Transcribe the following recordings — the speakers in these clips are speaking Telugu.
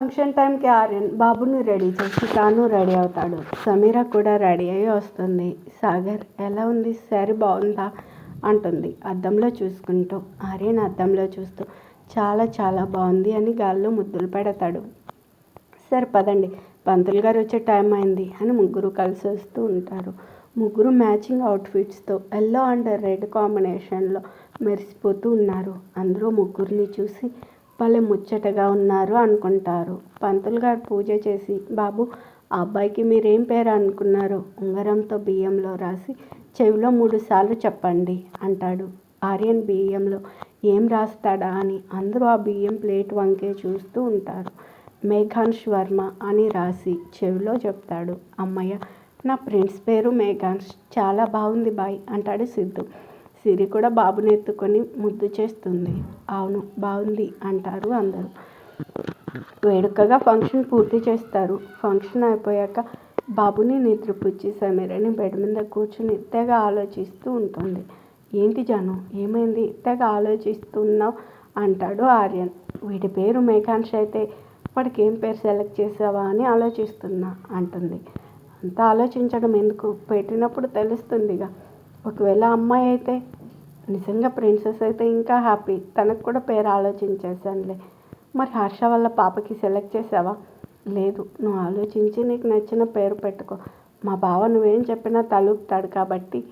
ఫంక్షన్ టైంకి ఆర్యన్ బాబుని రెడీ చేసి తాను రెడీ అవుతాడు. సమీర కూడా రెడీ అయ్యి వస్తుంది. సాగర్ ఎలా ఉంది? శారీ బాగుందా? అంటుంది. అద్దంలో చూసుకుంటూ ఆర్యన్ అద్దంలో చూస్తూ చాలా చాలా బాగుంది అని గాల్లో ముద్దులు పెడతాడు. సరే పదండి. పంతులు గారు వచ్చే టైం అయింది అని ముగ్గురు కలిసి వస్తూ ఉంటారు. ముగ్గురు మ్యాచింగ్ అవుట్ఫిట్స్తో ఎల్లో అండ్ రెడ్ కాంబినేషన్లో మెరిసిపోతూ ఉన్నారు. అందరూ ముగ్గురిని చూసి భలే ముచ్చటగా ఉన్నారు అనుకుంటారు. పంతులు గారు పూజ చేసి బాబు ఆ అబ్బాయికి మీరేం పేరు అనుకున్నారు ఉంగరంతో బియ్యంలో రాసి చెవిలో మూడు సార్లు చెప్పండి అంటాడు. ఆర్యన్ బియ్యంలో ఏం రాస్తాడా అని అందరూ ఆ బియ్యం ప్లేట్ వంకే చూస్తూ ఉంటారు. మేఘాంష్ వర్మ అని రాసి చెవిలో చెప్తాడు. అమ్మయ్య నా ఫ్రెండ్స్ పేరు మేఘాంష్ చాలా బాగుంది బాయ్ అంటాడు సిద్ధు. సిరి కూడా బాబుని ఎత్తుకొని ముద్దు చేస్తుంది. అవును బాగుంది అంటారు అందరూ. వేడుకగా ఫంక్షన్ పూర్తి చేస్తారు. ఫంక్షన్ అయిపోయాక బాబుని నిద్రపుచ్చి సమీరని బెడ్ మీద కూర్చుని తెగ ఆలోచిస్తూ ఉంటుంది. ఏంటి జాను ఏమైంది? తెగ ఆలోచిస్తున్నావు అంటాడు ఆర్యన్. వీడి పేరు మేఘాంష్ అయితే వాడికి ఏం పేరు సెలెక్ట్ చేసావా అని ఆలోచిస్తున్నా అంటుంది. అంత ఆలోచించడం ఎందుకు? పెట్టినప్పుడు తెలుస్తుందిగా. ఒకవేళ అమ్మాయి అయితే నిజంగా ప్రిన్సెస్ అయితే ఇంకా హ్యాపీ. తనకు కూడా పేరు ఆలోచించేసానులే మరి హర్ష వల్ల పాపకి సెలెక్ట్ చేసావా? లేదు. నువ్వు ఆలోచించి నీకు నచ్చిన పేరు పెట్టుకో. మా బావ నువ్వేం చెప్పినా తలుపుతాడు కాబట్టి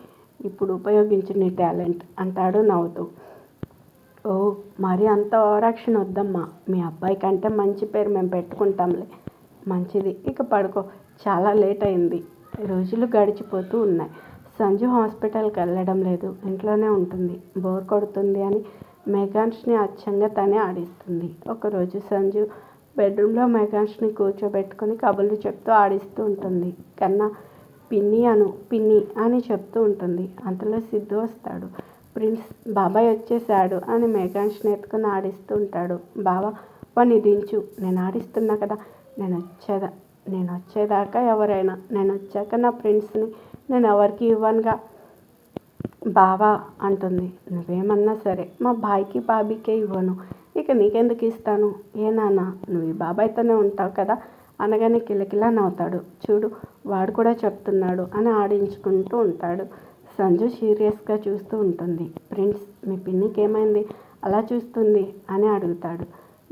ఇప్పుడు ఉపయోగించు నీ టాలెంట్ అంటాడు నవ్వుతూ. ఓ మరి అంత ఓవరాక్షన్ వద్దమ్మా. మీ అబ్బాయి కంటే మంచి పేరు మేము పెట్టుకుంటాంలే. మంచిది. ఇక పడుకో. చాలా లేట్ అయింది. రోజులు గడిచిపోతూ ఉన్నాయి. సంజు హాస్పిటల్కి వెళ్ళడం లేదు. ఇంట్లోనే ఉంటుంది. బోర్ కొడుతుంది అని మెగాన్స్ని అచ్చంగా తనే ఆడిస్తుంది. ఒకరోజు సంజు బెడ్రూమ్లో మెగాన్స్ని కూర్చోబెట్టుకొని కబుర్లు చెప్తూ ఆడిస్తూ ఉంటుంది. కన్నా పిన్ని అను పిన్ని అని చెప్తూ ఉంటుంది. అంతలో సిద్ధు వస్తాడు. ప్రిన్స్ బాబాయ్ వచ్చేసాడు అని మెగాన్స్ని ఎత్తుకొని ఆడిస్తూ ఉంటాడు. బావా పని దించు. నేను ఆడిస్తున్నా కదా. నేను వచ్చేదా నేను వచ్చేదాకా ఎవరైనా నేను వచ్చాక నా ఫ్రెండ్స్ని నేను ఎవరికి ఇవ్వనుగా? బావా అంటుంది. నువ్వేమన్నా సరే మా బాయ్కి బాబీకే ఇవ్వను. ఇక నీకెందుకు ఇస్తాను? ఏ నాన్న నువ్వు ఈ బాబాయ్తోనే ఉంటావు కదా? అనగానే కిలకిలా నవ్వుతాడు. చూడు వాడు కూడా చెప్తున్నాడు అని ఆడించుకుంటూ ఉంటాడు. సంజు సీరియస్గా చూస్తూ ఉంటుంది. ప్రిన్స్ మీ పిన్నికి ఏమైంది అలా చూస్తుంది అని అడుగుతాడు.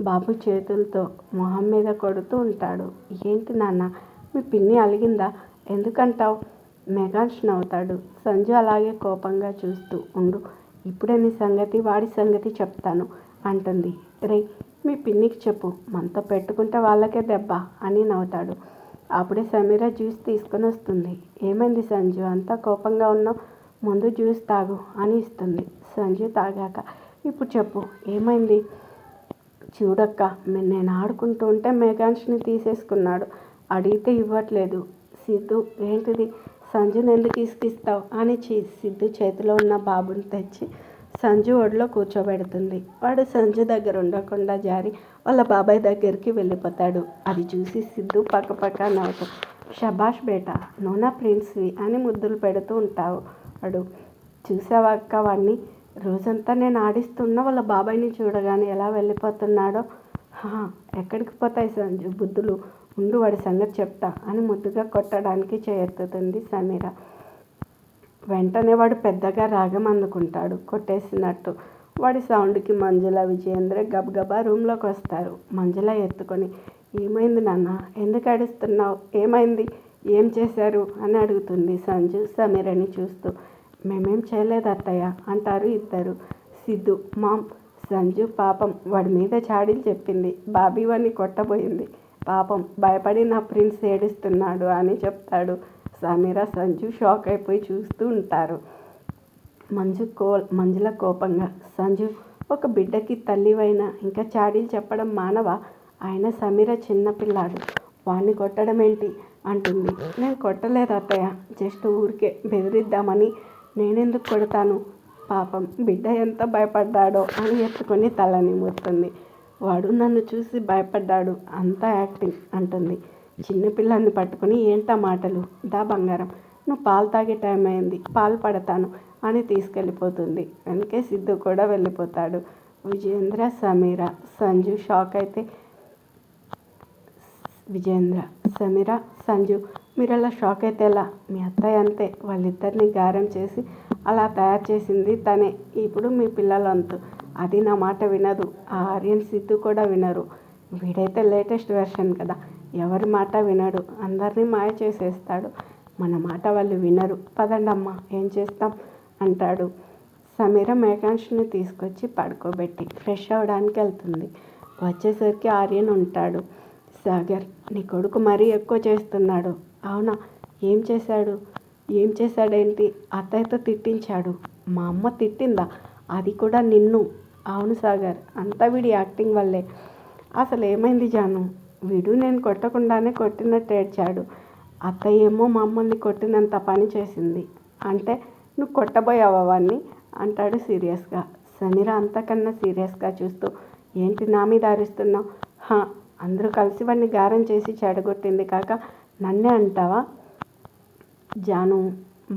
బాబు చేతులతో మొహం మీద కొడుతూ ఉంటాడు. ఏంటి నాన్న మీ పిన్ని అలిగిందా? ఎందుకంటావు? మెగాన్స్ నవ్వుతాడు సంజు అలాగే కోపంగా చూస్తూ ఉండు. ఇప్పుడే నీ సంగతి వాడి సంగతి చెప్తాను అంటుంది. రే మీ పిన్నికి చెప్పు. మనతో పెట్టుకుంటే వాళ్ళకే దెబ్బ అని నవ్వుతాడు. అప్పుడే సమీర జ్యూస్ తీసుకొని వస్తుంది. ఏమైంది సంజు? అంతా కోపంగా ఉన్నావు ముందు జ్యూస్ తాగు అని ఇస్తుంది. సంజు తాగాక ఇప్పుడు చెప్పు. ఏమైంది? చూడక్క నేను ఆడుకుంటూ ఉంటే మెగాన్స్ని తీసేసుకున్నాడు. అడిగితే ఇవ్వట్లేదు. సిద్ధు ఏంటిది? సంజుని ఎందుకు ఇసుకిస్తావు అని సిద్ధు చేతిలో ఉన్న బాబుని తెచ్చి సంజు ఒడిలో కూర్చోబెడుతుంది. వాడు సంజు దగ్గర ఉండకుండా జారి వాళ్ళ బాబాయ్ దగ్గరికి వెళ్ళిపోతాడు. అది చూసి సిద్ధు పక్క పక్క నవ్వుతూ షబాష్ బేటా నూనా ప్రిన్స్వి అని ముద్దులు పెడుతూ ఉంటావు. వాడు చూసావా అక్క వాడిని రోజంతా నేను ఆడిస్తున్న వాళ్ళ బాబాయ్ని చూడగానే ఎలా వెళ్ళిపోతున్నాడో? ఎక్కడికి పోతాయి సంజు? బుద్ధులు ఉండు వాడి సంగతి చెప్తా అని ముద్దుగా కొట్టడానికి చేయెత్తుతుంది సమీర. వెంటనే వాడు పెద్దగా రాగం అందుకుంటాడు కొట్టేసినట్టు. వాడి సౌండ్కి మంజుల విజయేంద్ర గబగబా రూమ్లోకి వస్తారు. మంజుల ఎత్తుకొని ఏమైంది నాన్న? ఎందుకు అడుస్తున్నావు ఏమైంది? ఏం చేశారు? అని అడుగుతుంది సంజు సమీరని చూస్తూ. మేమేం చేయలేదు అత్తయ్య అంటారు ఇద్దరు. సిద్ధు మామ్ సంజు పాపం వాడి మీద చాడీలు చెప్పింది. బాబీ వాడిని కొట్టబోయింది. పాపం భయపడి నా ప్రిన్స్ ఏడుస్తున్నాడు అని చెప్తాడు. సమీర సంజు షాక్ అయిపోయి చూస్తూ ఉంటారు. మంజు కో మంజుల కోపంగా సంజు ఒక బిడ్డకి తల్లివైనా ఇంకా చాడీలు చెప్పడం మానవ ఆయన సమీర చిన్నపిల్లాడు వాడిని కొట్టడం ఏంటి అంటుంది. నేను కొట్టలేదు అత్తయ్య జస్ట్ ఊరికే బెదిరిద్దామని నేనెందుకు కొడతాను? పాపం బిడ్డ ఎంత భయపడ్డాడో అని ఎత్తుకొని తలని మూస్తుంది. వాడు నన్ను చూసి భయపడ్డాడు. అంతా యాక్టింగ్ అంటుంది. చిన్నపిల్లాన్ని పట్టుకుని ఏంటా మాటలు? దా బంగారం. నువ్వు పాలు తాగే టైం అయింది. పాలు పడతాను అని తీసుకెళ్ళిపోతుంది. వెనకే సిద్ధు కూడా వెళ్ళిపోతాడు. విజేంద్ర సమీర సంజు షాక్ అయితే విజేంద్ర సమీర సంజు మీరు అలా షాక్ అయితే ఎలా? మీ అత్తయ్య అంతే. వాళ్ళిద్దరిని గారం చేసి అలా తయారు చేసింది తనే. ఇప్పుడు మీ పిల్లలంతా అది నా మాట వినదు. ఆ ఆర్యన్ సిద్ధు కూడా వినరు. వీడైతే లేటెస్ట్ వెర్షన్ కదా. ఎవరి మాట వినడు. అందరినీ మాయ చేసేస్తాడు. మన మాట వాళ్ళు వినరు. పదండమ్మా ఏం చేస్తాం? అంటాడు. సమీర మేఘాంష్ని తీసుకొచ్చి పడుకోబెట్టి ఫ్రెష్ అవ్వడానికి వెళ్తుంది. వచ్చేసరికి ఆర్యన్ ఉంటాడు. సాగర్ నీ కొడుకు మరీ ఎక్కువ చేస్తున్నాడు. అవునా? ఏం చేశాడు? ఏం చేశాడేంటి? అత్తయ్యతో తిట్టించాడు. మా అమ్మ తిట్టిందా? అది కూడా నిన్ను. అవును సాగర్ అంతా వీడి యాక్టింగ్ వల్లే. అసలు ఏమైంది జాను? వీడు నేను కొట్టకుండానే కొట్టినట్టు ఏడ్చాడు. అత్త ఏమో మమ్మల్ని కొట్టినంత పని చేసింది. అంటే నువ్వు కొట్టబోయావా వాడిని అంటాడు సీరియస్గా. సమీర అంతకన్నా సీరియస్గా చూస్తూ ఏంటి నా మీద అరుస్తున్నావు? హా అందరూ కలిసి వాడిని గారం చేసి చెడగొట్టింది కాక నన్నే అంటావా? జాను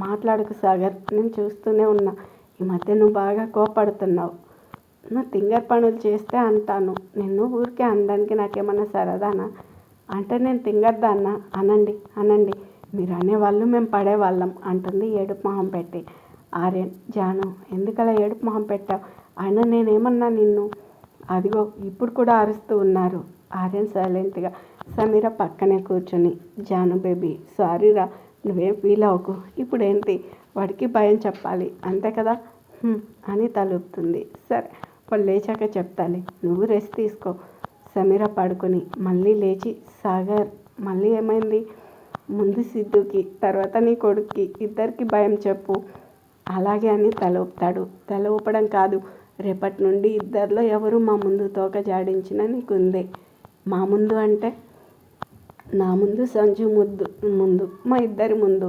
మాట్లాడకు సాగర్ నేను చూస్తూనే ఉన్నా. ఈ మధ్య నువ్వు బాగా కోపడుతున్నావు నువ్వు తింగర్ పనులు చేస్తే అంటాను. నిన్ను ఊరికే అనడానికి నాకేమన్నా సరదానా? అంటే నేను తింగర్దాన్నా? అనండి అనండి. మీరు అనేవాళ్ళు మేము పడేవాళ్ళం అంటుంది ఏడుపు మొహం పెట్టి. ఆర్యన్ జాను ఎందుకలా ఏడుపు మొహం పెట్టావు? అయినా నేనేమన్నా నిన్ను? అదిగో ఇప్పుడు కూడా అరుస్తూ ఉన్నారు. ఆర్యన్ సైలెంట్గా సమీర పక్కనే కూర్చొని జాను బేబీ సారీరా నువ్వేం ఫీల్ అవ్వకు. ఇప్పుడు ఏంటి వాడికి భయం చెప్పాలి. అంతే కదా? అని తలుపుతుంది. సరే వాళ్ళు లేచాక చెప్తాలి. నువ్వు రెస్ట్ తీసుకో. సమీర పడుకొని మళ్ళీ లేచి సాగర్ మళ్ళీ ఏమైంది? ముందు సిద్ధుకి తర్వాత నీ కొడుక్కి ఇద్దరికి భయం చెప్పు. అలాగే అని తల ఊపుతాడు. తల ఊపడం కాదు రేపటి నుండి ఇద్దరిలో ఎవరు మా ముందు తోక జాడించినా నీకుందే. మా ముందు అంటే? నా ముందు సంజు ముద్దు ముందు మా ఇద్దరి ముందు.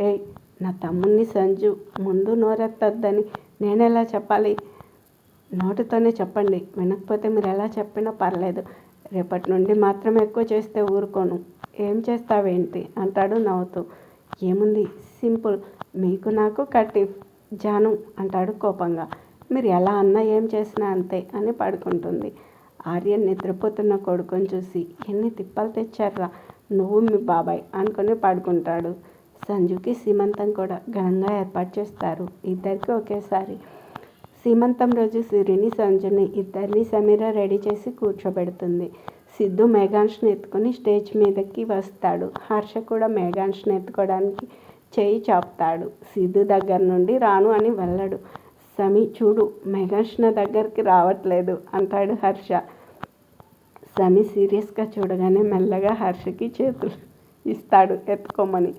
ఏయ్ నా తమ్ముణ్ణి సంజు ముందు నోరెత్తద్దని నేను ఎలా చెప్పాలి? నోటితోనే చెప్పండి. వినకపోతే మీరు ఎలా చెప్పినా పర్లేదు. రేపటి నుండి మాత్రం ఎక్కువ చేస్తే ఊరుకోను. ఏం చేస్తావేంటి? అంటాడు నవ్వుతూ. ఏముంది? సింపుల్. మీకు నాకు కట్టి జాను అంటాడు కోపంగా. మీరు ఎలా అన్నా ఏం చేసినా అంతే అని పడుకుంటుంది. ఆర్యన్ నిద్రపోతున్న కొడుకుని చూసి ఎన్ని తిప్పలు తెచ్చారా నువ్వు మీ బాబాయ్ అనుకుని పడుకుంటాడు. సంజుకి సీమంతం కూడా ఘనంగా ఏర్పాటు చేస్తారు. ఇద్దరికి ఒకేసారి. సీమంతం రోజు సిరిని సంజుని ఇద్దరిని సమీర రెడీ చేసి కూర్చోబెడుతుంది. సిద్ధు మేఘాంష్ని ఎత్తుకొని స్టేజ్ మీదకి వస్తాడు. హర్ష కూడా మేఘాంష్ని ఎత్తుకోవడానికి చేయి చాపుతాడు. సిద్ధు దగ్గర నుండి రాను అని వెళ్ళడు. సమీ చూడు మేఘాంష్ నా దగ్గరికి రావట్లేదు అంటాడు హర్ష. సమీ సీరియస్గా చూడగానే మెల్లగా హర్షకి చేతులు ఇస్తాడు ఎత్తుకోమని.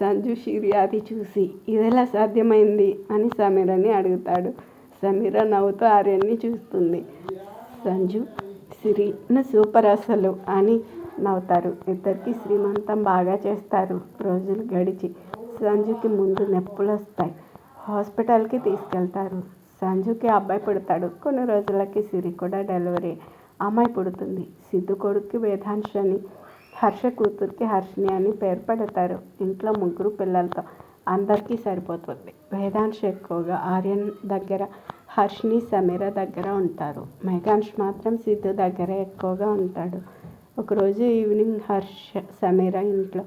సంజు షిర్యాది చూసి ఇదెలా సాధ్యమైంది? అని సమీరని అడుగుతాడు. సమీర నవ్వుతూ ఆర్యన్ని చూస్తుంది. సంజు సిరి సూపర్ అసలు అని నవ్వుతారు. ఇద్దరికి శ్రీమంతం బాగా చేస్తారు. రోజులు గడిచి సంజుకి ముందు నొప్పులు వస్తాయి హాస్పిటల్కి తీసుకెళ్తారు. సంజుకి అబ్బాయి పుడతాడు. కొన్ని రోజులకి సిరి కూడా డెలివరీ అమ్మాయి పుడుతుంది. సిద్ధు కొడుక్కి వేదాంశ్ అని హర్ష కూతురికి హర్షిని అని పేరు పెడతారు. ఇంట్లో ముగ్గురు పిల్లలతో అందరికీ సరిపోతుంది. వేదాంశ్ ఎక్కువగా ఆర్యన్ దగ్గర హర్షిని సమీర దగ్గర ఉంటారు. మేఘాంష్ మాత్రం సిద్ధు దగ్గర ఎక్కువగా ఉంటాడు. ఒకరోజు ఈవినింగ్ హర్ష సమీర ఇంట్లో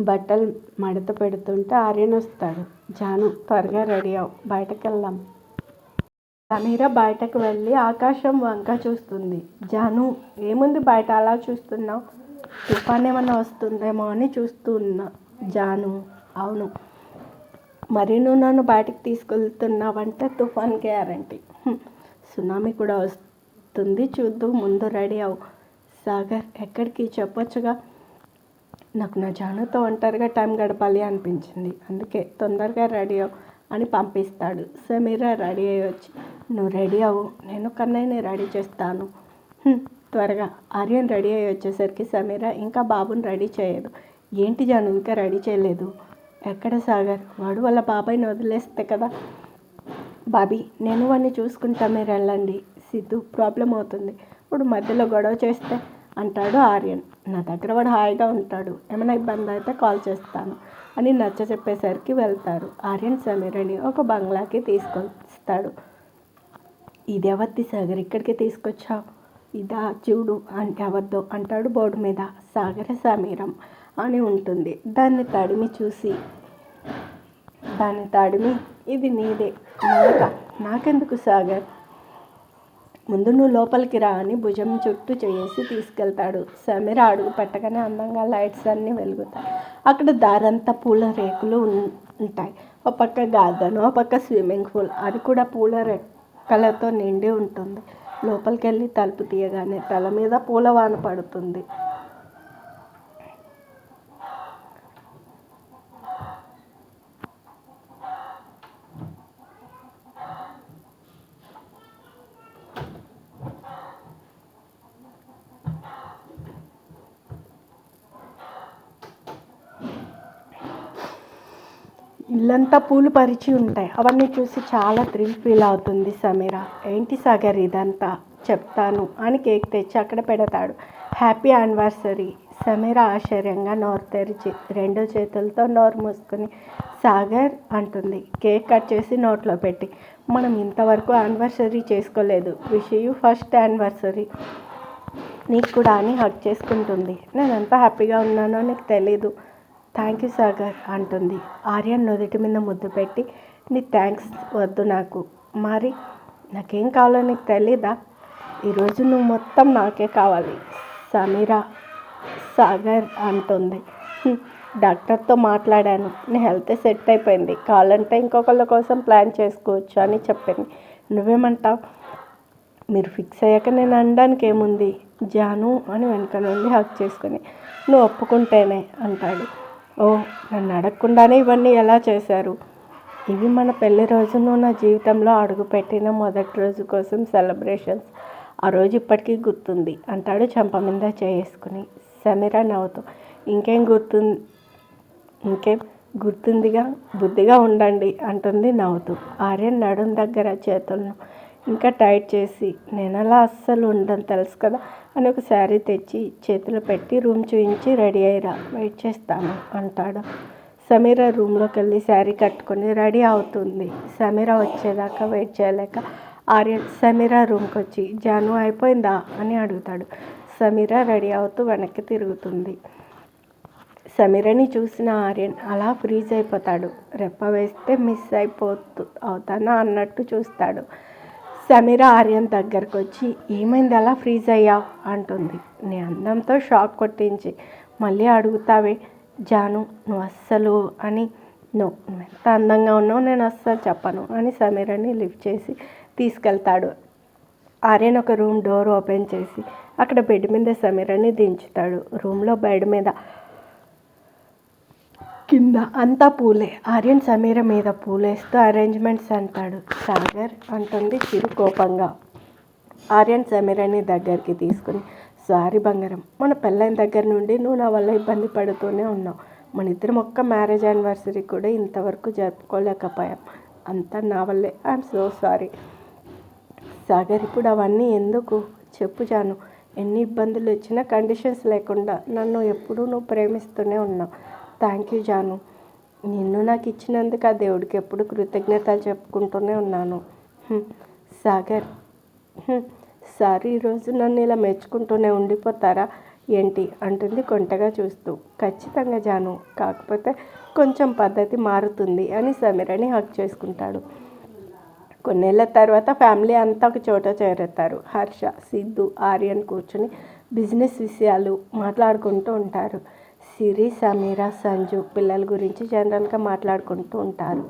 బట్టలు మడత పెడుతుంటే ఆర్యన్ వస్తాడు. జాను త్వరగా రెడీ అవు బయటకు వెళ్దాం సమీర బయటకు వెళ్ళి ఆకాశం వంక చూస్తుంది. జాను ఏముంది బయట అలా చూస్తున్నావు? తుఫాన్ ఏమన్నా వస్తుందేమో అని చూస్తూ ఉన్నా జాను. అవును. మరి నువ్వు నన్ను బయటికి తీసుకెళ్తున్నావంటే తుఫాన్ గ్యారంటీ. సునామీ కూడా వస్తుంది. చూద్దు. ముందు రెడీ అవు సాగర్ ఎక్కడికి చెప్పొచ్చుగా? నాకు నా జానుతో ఒంటరిగా టైం గడపాలి అనిపించింది. అందుకే తొందరగా రెడీ అవు అని పంపిస్తాడు. సమీరా రెడీ అయ్యి వచ్చి నువ్వు రెడీ అవ్వు. నేను కన్నయ్యని రెడీ చేస్తాను. త్వరగా. ఆర్యన్ రెడీ అయ్యి వచ్చేసరికి సమీరా ఇంకా బాబుని రెడీ చేయదు. ఏంటి జాను? ఇంకా రెడీ చేయలేదు. ఎక్కడ సాగర్? వాడు వాళ్ళ బాబాయ్ని వదిలేస్తే కదా? బాబీ నేను వాడిని చూసుకుంటా మీరు వెళ్ళండి. సిద్ధు ప్రాబ్లం అవుతుంది. ఇప్పుడు మధ్యలో గొడవ చేస్తే అంటాడు ఆర్యన్. నా దగ్గర వాడు హాయిగా ఉంటాడు. ఏమైనా ఇబ్బంది అయితే కాల్ చేస్తాను అని నచ్చ చెప్పేసరికి వెళ్తారు. ఆర్యన్ సమీరని ఒక బంగ్లాకి తీసుకొస్తాడు. ఇదెవత్తి సాగర్? ఇక్కడికి తీసుకొచ్చావు? ఇదా చూడు అంటే అవద్దు అంటాడు బోర్డు మీద. సాగర సమీరం. అని ఉంటుంది. దాన్ని తడిమి చూసి దాన్ని తడిమి ఇది నీదే నాక నాకెందుకు సాగర్? ముందు నువ్వు లోపలికి రా అని భుజం చుట్టూ చేసి తీసుకెళ్తాడు. సమీర అడుగు పెట్టగానే అందంగా లైట్స్ అన్నీ వెలుగుతాయి. అక్కడ దారంతా పూల రేకులు ఉంటాయి. ఒక పక్క గార్డెన్ ఒక పక్క స్విమ్మింగ్ పూల్. అది కూడా పూల రెక్కలతో నిండి ఉంటుంది. లోపలికి వెళ్ళి తలుపు తీయగానే తల మీద పూల వాన పడుతుంది. ఇల్లంతా పూలు పరిచి ఉంటాయి. అవన్నీ చూసి చాలా థ్రిల్ ఫీల్ అవుతుంది సమీర. ఏంటి సాగర్ ఇదంతా? చెప్తాను. అని కేక్ తెచ్చి అక్కడ పెడతాడు. హ్యాపీ యానివర్సరీ సమీర ఆశ్చర్యంగా నోరు తెరిచి రెండు చేతులతో నోరు మూసుకుని సాగర్ అంటుంది. కేక్ కట్ చేసి నోట్లో పెట్టి మనం ఇంతవరకు యానివర్సరీ చేసుకోలేదు. విష్ యూ ఫస్ట్ యానివర్సరీ నీకు కూడా అని హక్ చేసుకుంటుంది. నేను ఎంత హ్యాపీగా ఉన్నానో నీకు తెలీదు. థ్యాంక్ యూ సాగర్ అంటుంది. ఆర్యన్ నుదుటి మీద ముద్దు పెట్టి నీ థ్యాంక్స్ వద్దు నాకు. మరి నాకేం కావాలో నీకు తెలీదా? ఈరోజు నువ్వు మొత్తం నాకే కావాలి. సమీరా సాగర్ అంటుంది. డాక్టర్తో మాట్లాడాను. నీ హెల్త్ సెట్ అయిపోయింది. కావాలంటే ఇంకొకళ్ళ కోసం ప్లాన్ చేసుకోవచ్చు అని చెప్పింది. నువ్వేమంటావు? మీరు ఫిక్స్ అయ్యాక నేను అనడానికి ఏముంది? జాను అని వెనక నుండి హక్ చేసుకుని నువ్వు ఒప్పుకుంటేనే అంటాడు. ఓ నన్ను అడగకుండానే ఇవన్నీ ఎలా చేశారు? ఇవి మన పెళ్ళి రోజును నా జీవితంలో అడుగుపెట్టిన మొదటి రోజు కోసం సెలబ్రేషన్స్. ఆ రోజు ఇప్పటికీ గుర్తుంది. అంటాడు చెంప మీద చేసుకుని. సమీర నవ్వుతూ ఇంకేం గుర్తుంది ఇంకేం గుర్తుందిగా? బుద్ధిగా ఉండండి అంటుంది నవ్వుతూ. ఆర్యన్ నడుం దగ్గర చేతులను ఇంకా టైట్ చేసి నేను అలా అస్సలు ఉండను తెలుసు కదా అని ఒక శారీ తెచ్చి చేతిలో పెట్టి రూమ్ చూయించి రెడీ అయ్యిరా వెయిట్ చేస్తాను అంటాడు. సమీర రూమ్లోకి వెళ్ళి శారీ కట్టుకొని రెడీ అవుతుంది. సమీర వచ్చేదాకా వెయిట్ చేయలేక ఆర్యన్ సమీర రూమ్కి వచ్చి జాను అయిపోయిందా అని అడుగుతాడు. సమీర రెడీ అవుతూ వెనక్కి తిరుగుతుంది. సమీరని చూసిన ఆర్యన్ అలా ఫ్రీజ్ అయిపోతాడు. రెప్ప వేస్తే మిస్ అయిపోతు అవుతానా అన్నట్టు చూస్తాడు. సమీర ఆర్యన్ దగ్గరకు వచ్చి ఏమైంది అలా ఫ్రీజ్ అయ్యావు? అంటుంది. నీ అందంతో షాక్ కొట్టించి. మళ్ళీ అడుగుతావే జాను నువ్వు అస్సలు అని నువ్వు నువ్వు ఎంత అందంగా ఉన్నావు నేను అస్సలు చెప్పను అని సమీరని లిఫ్ట్ చేసి తీసుకెళ్తాడు. ఆర్యన్ ఒక రూమ్ డోర్ ఓపెన్ చేసి అక్కడ బెడ్ మీద సమీరని దించుతాడు. రూమ్లో బెడ్ మీద కింద అంతా పూలే. ఆర్యన్ సమీర మీద పూలేస్తూ అరేంజ్మెంట్స్ అంటాడు. సాగర్ అంటుంది చిరు కోపంగా. ఆర్యన్ సమీరని దగ్గరికి తీసుకుని సారీ బంగారం మన పెళ్ళైన దగ్గర నుండి నువ్వు నా వల్ల ఇబ్బంది పడుతూనే ఉన్నావు. మన ఇద్దరం ఒక్క మ్యారేజ్ యానివర్సరీ కూడా ఇంతవరకు జరుపుకోలేకపోయాం. అంతా నా వల్లే. ఐఎమ్ సో సారీ సాగర్ ఇప్పుడు అవన్నీ ఎందుకు? చెప్పు జాను. ఎన్ని ఇబ్బందులు వచ్చినా కండిషన్స్ లేకుండా నన్ను ఎప్పుడూ నువ్వు ప్రేమిస్తూనే ఉన్నావు. థ్యాంక్ యూ జాను నిన్ను నాకు ఇచ్చినందుకు ఆ దేవుడికి ఎప్పుడు కృతజ్ఞతలు చెప్పుకుంటూనే ఉన్నాను. సాగర్ సార్ సారీ ఈరోజు నన్ను ఇలా మెచ్చుకుంటూనే ఉండిపోతారా? ఏంటి? అంటుంది కొంటగా చూస్తూ. ఖచ్చితంగా జాను కాకపోతే కొంచెం పద్ధతి మారుతుంది అని సమీరని హక్ చేసుకుంటాడు. కొన్నేళ్ళ తర్వాత ఫ్యామిలీ అంతా ఒక చోట చేరుతారు హర్ష సిద్ధు ఆర్యన్ కూర్చుని బిజినెస్ విషయాలు మాట్లాడుకుంటూ ఉంటారు. సిరి సమీరా సంజు పిల్లల గురించి జనరల్గా మాట్లాడుకుంటూ ఉంటారు.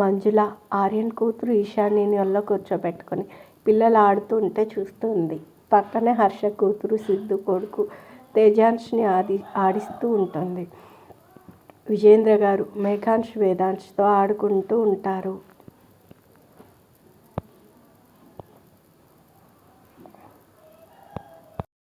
మంజుల ఆర్యన్ కూతురు ఈశాన్యని వల్ల కూర్చోబెట్టుకొని పిల్లలు ఆడుతూ ఉంటే చూస్తుంది పక్కనే హర్ష కూతురు సిద్ధు కొడుకు తేజాంష్ని ఆడి ఆడిస్తూ ఉంటుంది. విజేంద్ర గారు మేఘాంష్ వేదాంష్తో ఆడుకుంటూ ఉంటారు.